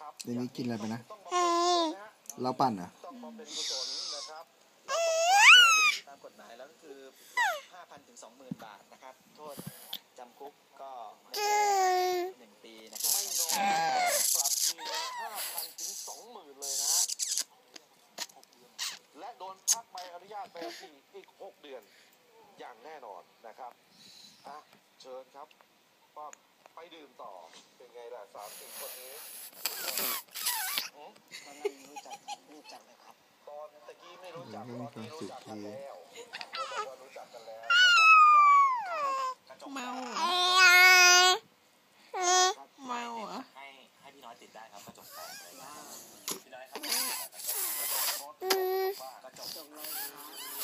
ครับเดี๋ยวนี้กินอะไรไปนะต้องบำเพ็ญกุศลนะฮะเราปั่นเหรอะต้องบำเพ็ญกุศลนะครับแล้วต้องฝากไว้ให้อย่างนี้ตามกฎหมายแล้วก็คือ5,000ถึง20,000 บาทนะครับ โทษจำคุกก็ไม่เกินหนึ่งปีนะครับไม่น้อยปรับทีห้าพันถึงสองหมื่นเลยนะฮะและโดนพักใบอนุญาตไปอีกอีกหกเดือนอย่างแน่นอนนะครับอะเชิญครับป้อม ไปดื่มต่อ เป็นไงล่ะสามสิบคนนี้ตอนนั้นรู้จักรู้จักเลยครับ ตอนตะกี้ไม่รู้จักตอนนี้รู้จักกันแล้วรู้จัเมาเมาให้ให้พี่น้อยติดได้ครับกระจกแตกเลยพี่น้อยครับกระจกแตย